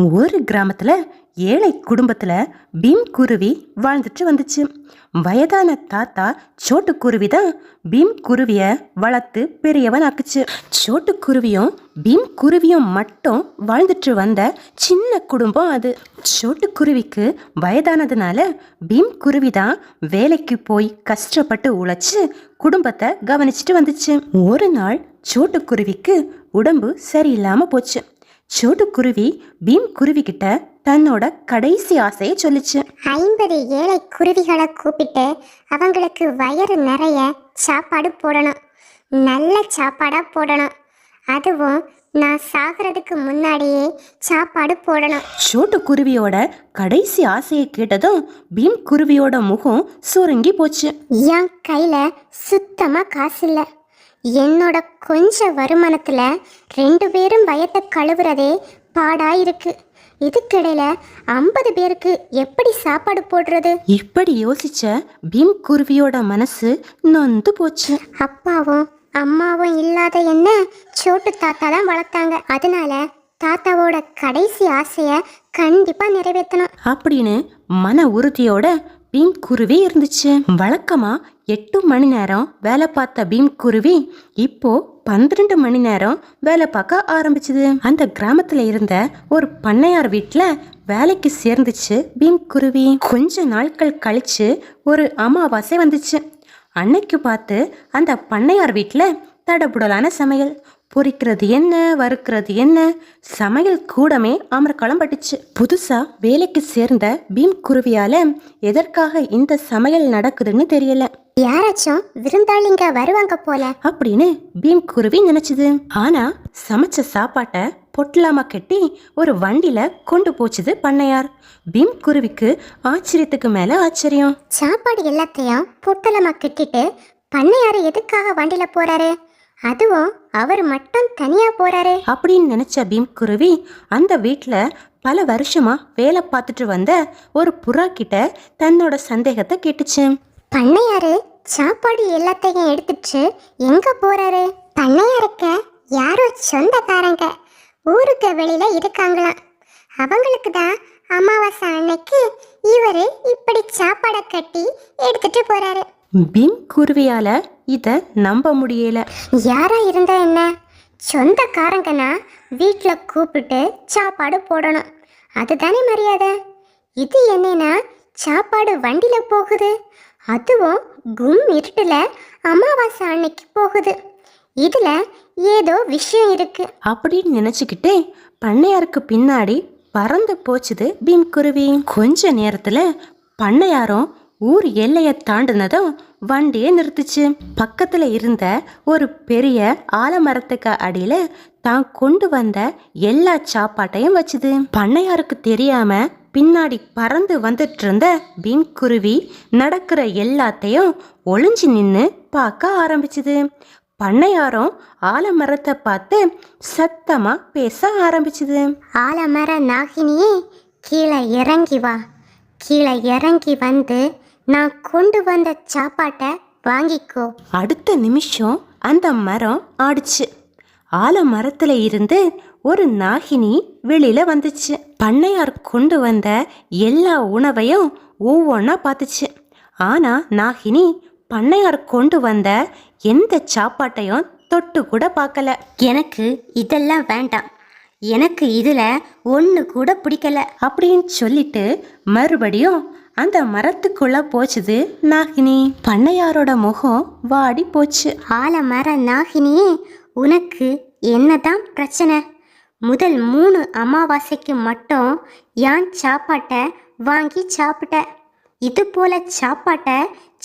ஒரு கிராமத்தில் ஏழை குடும்பத்தில் பீம் குருவி வாழ்ந்துட்டு வந்துச்சு. வயதான தாத்தா சோட்டு குருவி தான் பீம் குருவியை வளர்த்து பெரியவன் ஆக்குச்சு சோட்டு குருவியும் பீம் குருவியும் மட்டும் வாழ்ந்துட்டு வந்த சின்ன குடும்பம் அது. சோட்டு குருவிக்கு வயதானதுனால பீம் குருவி தான் வேலைக்கு போய் கஷ்டப்பட்டு உழைச்சி குடும்பத்தை கவனிச்சிட்டு வந்துச்சு. ஒரு நாள் சோட்டு குருவிக்கு உடம்பு சரியில்லாமல் போச்சு. சோட்டு குருவி பீம் குருவி கிட்ட தன்னோட கடைசி ஆசையை சொல்லுச்சு. ஐம்பது ஏழை குருவிகளை கூப்பிட்டு அவங்களுக்கு வயிறு நிறைய சாப்பாடு போடணும். நல்ல சாப்பாடாக போடணும். அதுவும் நான் சாகிறதுக்கு முன்னாடியே சாப்பாடு போடணும். சோட்டு குருவியோட கடைசி ஆசையை கேட்டதும் பீம் குருவியோட முகம் சுருங்கி போச்சு. என் கையில் சுத்தமாக காசு இல்லை என்னோட கொஞ்ச வருமானத்தில் ரெண்டு பேரும் வயத்தை கழுவுறதே பாடா இருக்கு இதுக்கிடையில ஐம்பது பேருக்கு எப்படி சாப்பாடு போடுறது? இப்படி யோசிச்ச பீம் குருவியோட மனசு நொந்து போச்சு. அப்பாவும் அம்மாவும் இல்லாத என்ன? சோட்டு தாத்தா தான் வளர்த்தாங்க. அதனால தாத்தாவோட கடைசி ஆசையை கண்டிப்பா நிறைவேற்றணும் அப்படின்னு மன உறுதியோட பீம் குருவி இருந்துச்சு. வழக்கமா எட்டு மணி நேரம் வேலை பார்த்த பீம் குருவி இப்போ பன்னிரண்டு மணி நேரம் வேலை பார்க்க ஆரம்பிச்சது. அந்த கிராமத்துல இருந்த ஒரு பண்ணையார் வீட்டில் வேலைக்கு சேர்ந்துச்சு பீம் குருவி கொஞ்ச நாட்கள் கழிச்சு ஒரு அமாவாசை வந்துச்சு. அன்னைக்கு பார்த்து அந்த பண்ணையார் வீட்டில் தடபுடலான சமையல் பொரிக்கிறது என்ன வறுக்கிறது என்ன? சமையல் கூடமே அமர்க்களம் பட்டுச்சு புதுசா வேலைக்கு சேர்ந்த பீம் குருவியால எதற்காக இந்த சமையல் நடக்குதுன்னு தெரியல. யாராச்சும் விருந்தாளிங்க வருவாங்க போல. அப்படின்னு பீம் குருவி நினைச்சுது. ஆனா சமைச்ச சாப்பாட்டை பொட்டலாமா கட்டி ஒரு வண்டியில கொண்டு போச்சுது பண்ணையார். பீம் குருவிக்கு ஆச்சரியத்துக்கு மேல ஆச்சரியம். சாப்பாடு எல்லாத்தையும் பொட்டலமா கட்டிட்டு பண்ணையாரு எதுக்காக வண்டியில போறாரு? அதுவும் அவர் மட்டும் தனியா போறாரு. அப்படின்னு நினைச்ச பீம் குருவி அந்த வீட்டில் பல வருஷமா வேலை பார்த்துட்டு வந்த ஒரு புறா கிட்ட தன்னோட சந்தேகத்தை கேட்டுச்சு. பண்ணையாரு சாப்பாடு எல்லாத்தையும் எடுத்துட்டு எங்க போறாரு? பண்ணையாருக்கு யாரோ சொந்தக்காரங்க. ஊருக்கு வெளியில இருக்காங்களாம். அவங்களுக்கு தான் அமாவாசை அன்னைக்கு இவரு இப்படி சாப்பாடை கட்டி எடுத்துட்டு போறாரு. பீம் குருவியால இதை நம்ப முடியல. யாரா இருந்தா என்ன? சொந்தக்காரங்கன்னா வீட்டில் கூப்பிட்டு சாப்பாடு போடணும். அதுதானே மரியாதை? இது என்னன்னா சாப்பாடு வண்டியில் போகுது. அதுவும் கும் இருட்டில் அமாவாசை அன்னைக்கு போகுது. இதில் ஏதோ விஷயம் இருக்கு. அப்படின்னு நினைச்சுக்கிட்டே பண்ணையாருக்கு பின்னாடி பறந்து போச்சுது பீம் குருவி கொஞ்ச நேரத்துல பண்ணையாரும் ஊர் எல்லையை தாண்டினதும் வண்டியை நிறுத்துச்சு. பக்கத்தில் இருந்த ஒரு பெரிய ஆலமரத்துக்கு அடியில் தான் கொண்டு வந்த எல்லா சாப்பாட்டையும் வச்சுது. பண்ணையாருக்கு தெரியாம பின்னாடி பறந்து வந்துட்டு இருந்த பீம்குருவி நடக்கிற எல்லாத்தையும் ஒளிஞ்சு நின்று பார்க்க ஆரம்பிச்சுது. பண்ணையாரும் ஆலமரத்தை பார்த்து சத்தமாக பேச ஆரம்பிச்சுது. ஆலமர நாகினியே கீழே இறங்கி வா. கீழே இறங்கி வந்து நான் கொண்டு வந்த சாப்பாட்டை வாங்கிக்கோ. அடுத்த நிமிஷம் அந்த மரம் ஆடிச்சு. ஆலமரத்துல இருந்து ஒரு நாகினி வெளியில வந்துச்சு. பண்ணையார் கொண்டு வந்த எல்லா உணவையும் ஒவ்வொன்றா பார்த்துச்சு. ஆனா நாகினி பண்ணையார் கொண்டு வந்த எந்த சாப்பாட்டையும் தொட்டு கூட பார்க்கல. எனக்கு இதெல்லாம் வேண்டாம். எனக்கு இதுல ஒன்று கூட பிடிக்கல. அப்படின்னு சொல்லிட்டு மறுபடியும் அந்த மரத்துக்குள்ள போச்சுது நாகினி. பண்ணையாரோட முகம் வாடி போச்சு. ஆலமர நாகினியே உனக்கு என்னதான் பிரச்சனை? முதல் மூணு அமாவாசைக்கு மட்டும் யான் சாப்பாட்டை வாங்கி சாப்பிட்ட? இது போல சாப்பாட்டை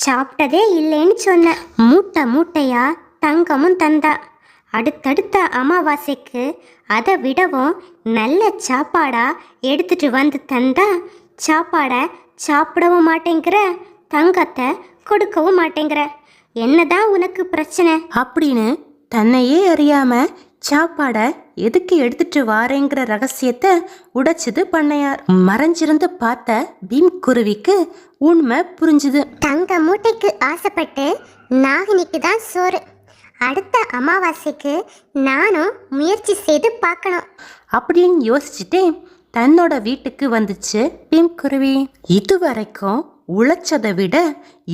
சாப்பிட்டதே இல்லைன்னு சொன்ன. மூட்டை மூட்டையா தங்கமும் தந்தா. அடுத்தடுத்த அமாவாசைக்கு அதை விடவும் நல்ல சாப்பாடா எடுத்துட்டு வந்து தந்தா. சாப்பாடை சாப்பிடவும் மாட்டேங்கிற தங்கத்தை கொடுக்கவும் மாட்டேங்கிற. என்னதான் உனக்கு பிரச்சனை? அப்படின்னு தன்னையே அறியாம சாப்பாடை எதுக்கு எடுத்துட்டு வாரேங்கிற ரகசியத்தை உடைச்சது பண்ணையார். மறைஞ்சிருந்து பார்த்த பீம் குருவிக்கு உண்மை புரிஞ்சுது. தங்க மூட்டைக்கு ஆசைப்பட்டு நாகினிக்கு தான் சோறு. அடுத்த அமாவாசைக்கு நானும் முயற்சி செய்து பார்க்கணும். அப்படின்னு யோசிச்சுட்டே தன்னோட வீட்டுக்கு வந்துச்சு. பீம்குருவி இது இதுவரைக்கும் உழைச்சதை விட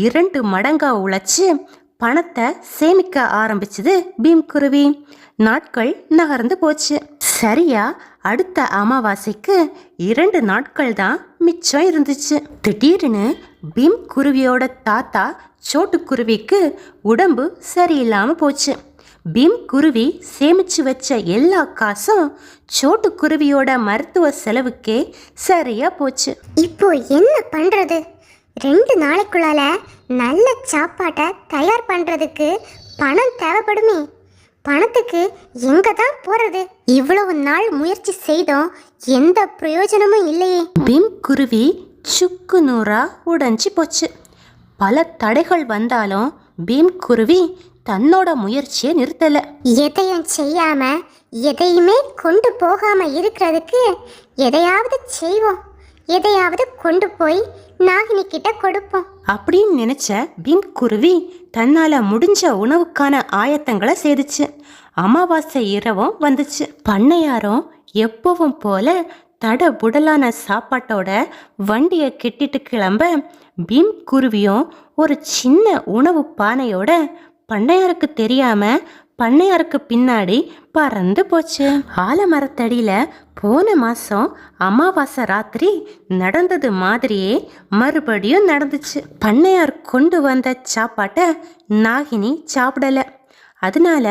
இரண்டு மடங்கா உழைச்சு பணத்தை சேமிக்க ஆரம்பிச்சது பீம்குருவி நாட்கள் நகர்ந்து போச்சு. சரியா அடுத்த அமாவாசைக்கு இரண்டு நாட்கள் தான் மிச்சம் இருந்துச்சு. திடீர்னு பீம் குருவியோட தாத்தா சோட்டு குருவிக்கு உடம்பு சரியில்லாம போச்சு. பீம் குருவி சேமிச்சு வச்ச எல்லா காசும் சோட்டு குருவியோட மருத்துவ செலவுக்கே சரியா போச்சு. இப்போ என்ன பண்றது? ரெண்டு நாளைக்குள்ளால நல்ல சாப்பாட்டை தயார் பண்றதுக்கு பணம் தேவைப்படுமே. பணத்துக்கு எங்க தான் போறது? இவ்வளவு நாள் முயற்சி செய்தோம் எந்த பிரயோஜனமும் இல்லையே. பீம் குருவி சுக்கு நூறா உடைஞ்சு போச்சு. பல தடைகள் வந்தாலும் பீம் குருவி தன்னோட முயற்சியை நிறுத்தல. எதையும் செய்யாம எதையுமே கொண்டு போகாம இருக்கிறதுக்கு எதையாவது செய்வோம். எதையாவது கொண்டு போய் நாகினி கிட்ட கொடுப்போம். அப்படின்னு நினைச்ச பீம் குருவி தன்னால முடிஞ்ச உணவுக்கான ஆயத்தங்களை செய்துச்சு. அமாவாசை இரவும் வந்துச்சு. பண்ணையாரும் எப்பவும் போல தட புடலான சாப்பாட்டோட வண்டியை கெட்டிட்டு கிளம்ப பீம் குருவியும் ஒரு சின்ன உணவு பானையோட பண்ணையாருக்கு தெரியாம பண்ணையாருக்கு பின்னாடி பறந்து போச்சு. ஆலமரத்தடியில் போன மாதம் அமாவாசை ராத்திரி நடந்தது மாதிரியே மறுபடியும் நடந்துச்சு. பண்ணையார் கொண்டு வந்த சாப்பாட்டை நாகினி சாப்பிடலை. அதனால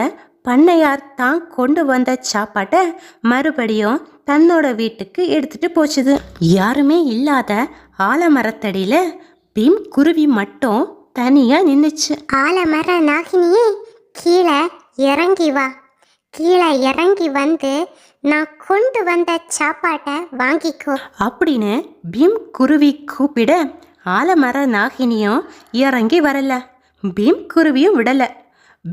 பண்ணையார் தான் கொண்டு வந்த சாப்பாட்டை மறுபடியும் தன்னோட வீட்டுக்கு எடுத்துட்டு போச்சுது. யாருமே இல்லாத ஆலமரத்தடியில் பீம் குருவி மட்டும் தனியா நின்னுச்சு. ஆலமர நாகினியே கீழே இறங்கி வா. கீழே இறங்கி வந்து நான் கொண்டு வந்த சாப்பாட்டை வாங்கிக்கோ. அப்படின்னு பீம் குருவி கூப்பிட ஆலமர நாகினியும் இறங்கி வரல. பீம் குருவியும் விடல.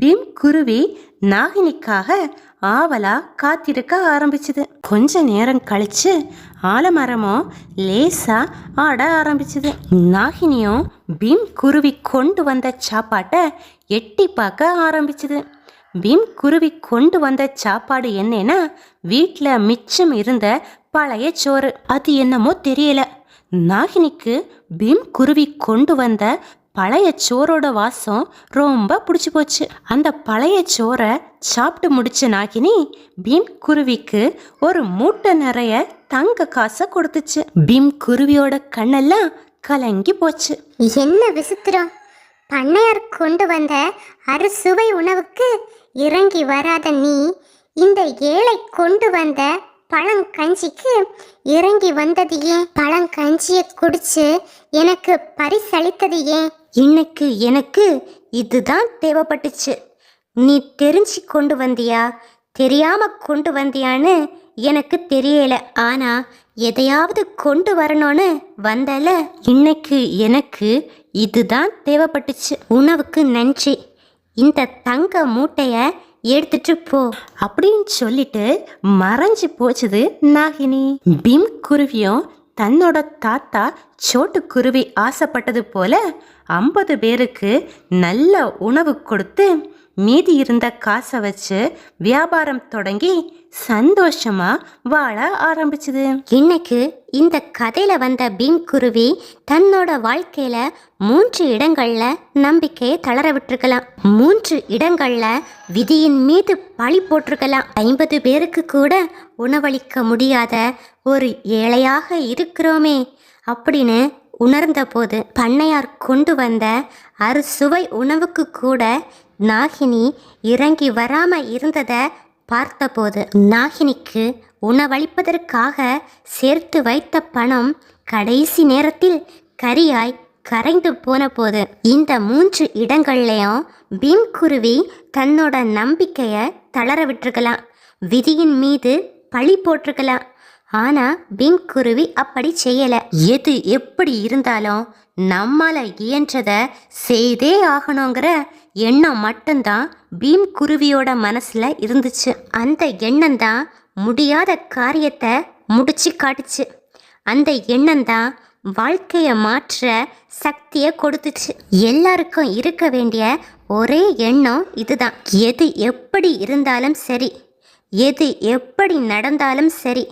பீம் குருவி நாகினிக்காக ஆவலா காத்திருக்க ஆரம்பிச்சுது. கொஞ்ச நேரம் கழிச்சு ஆலமரமும் லேசா ஆட ஆரம்பிச்சுது. நாகினியும் பீம் குருவி கொண்டு வந்த சாப்பாட்டை எட்டி பார்க்க ஆரம்பிச்சுது. பீம் குருவி கொண்டு வந்த சாப்பாடு என்னன்னா வீட்டில் மிச்சம் இருந்த பழைய சோறு. அது என்னமோ தெரியல. நாகினிக்கு பீம் குருவி கொண்டு வந்த பழைய சோறோட வாசம் ரொம்ப பிடிச்சி போச்சு. அந்த பழைய சோறை சாப்பிட்டு முடிச்ச நாகினி பீம் குருவிக்கு ஒரு மூட்டை நிறைய தங்க காசை கொடுத்துச்சு. பீம் குருவியோட கண்ணெல்லாம் கலங்கி போச்சு. என்ன விசித்திரம். பண்ணையார் கொண்டு வந்த அறுசுவை உணவுக்கு இறங்கி வராத நீ இந்த ஏழை கொண்டு வந்த பழங்கஞ்சிக்கு இறங்கி வந்தது ஏன்? பழங்கஞ்சியை குடிச்சு எனக்கு பரிசளித்தது ஏன்? இன்னைக்கு எனக்கு இதுதான் தேவைப்பட்டுச்சு. நீ தெரிஞ்சு கொண்டு வந்தியா? தெரியாம கொண்டு வந்தியான்னு எனக்கு தெரியல. ஆனா எதையாவது கொண்டு வரணும்னு வந்தல இன்னைக்கு எனக்கு இதுதான் தேவைப்பட்டுச்சு. உணவுக்கு நன்றி. இந்த தங்க மூட்டைய எடுத்துட்டு போ. அப்படின்னு சொல்லிட்டு மறைஞ்சு போச்சுது நாகினி. பீம் குருவியும் தன்னோட தாத்தா சோட்டு குருவி ஆசைப்பட்டது போல ஐம்பது பேருக்கு நல்ல உணவு கொடுத்து மீதி இருந்த காசை வச்சு வியாபாரம் தொடங்கி சந்தோஷமா வாழ ஆரம்பிச்சது. இன்னைக்கு இந்த கதையில வந்த பீம் குருவி தன்னோட வாழ்க்கையில மூன்று இடங்கள்ல நம்பிக்கையை தளர விட்டுருக்கலாம். மூன்று இடங்கள்ல விதியின் மீது பழி போட்டிருக்கலாம். ஐம்பது பேருக்கு கூட உணவளிக்க முடியாத ஒரு ஏழையாக இருக்கிறோமே அப்படின்னு உணர்ந்த போது பண்ணையார் கொண்டு வந்த அறுசுவை உணவுக்கு கூட நாகினி இறங்கி வராம இருந்ததை பார்த்தபோது நாகினிக்கு உணவளிப்பதற்காக சேர்த்து வைத்த பணம் கடைசி நேரத்தில் கரியாய் கரைந்து போன போது இந்த மூன்று இடங்கள்லையும் பீம்குருவி தன்னோட நம்பிக்கையை தளர விட்டுருக்கலாம். விதியின் மீது பழி போட்டிருக்கலாம். ஆனா பீம்குருவி அப்படி செய்யல. எது எப்படி இருந்தாலும் நம்மால இயன்றதை செய்தே ஆகணுங்கிற எண்ணம் மட்டும்தான் பீம் குருவியோட மனசில் இருந்துச்சு. அந்த எண்ணம் தான் முடியாத காரியத்தை முடிச்சு காட்டுச்சு. அந்த எண்ணம் தான் வாழ்க்கையை மாற்ற சக்தியை கொடுத்துச்சு. எல்லாருக்கும் இருக்க வேண்டிய ஒரே எண்ணம் இதுதான். எது எப்படி இருந்தாலும் சரி. எது எப்படி நடந்தாலும் சரி.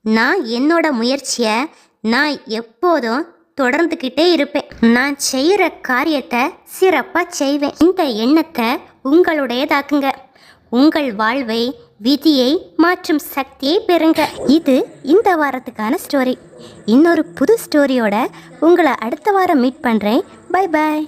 நான் என்னோட முயற்சியை நான் எப்போதும் தொடர்ந்துக்கிட்டே இருப்பேன். நான் செய்கிற காரியத்தை சிறப்பாக செய்வேன். இந்த எண்ணத்தை உங்களுடையதாக்குங்க. உங்கள் வாழ்வை விதியை மாற்றும் சக்தியை பெறுங்க. இது இந்த வாரத்துக்கான ஸ்டோரி இன்னொரு புது ஸ்டோரியோட உங்களை அடுத்த வாரம் மீட் பண்ணுறேன் பை பாய்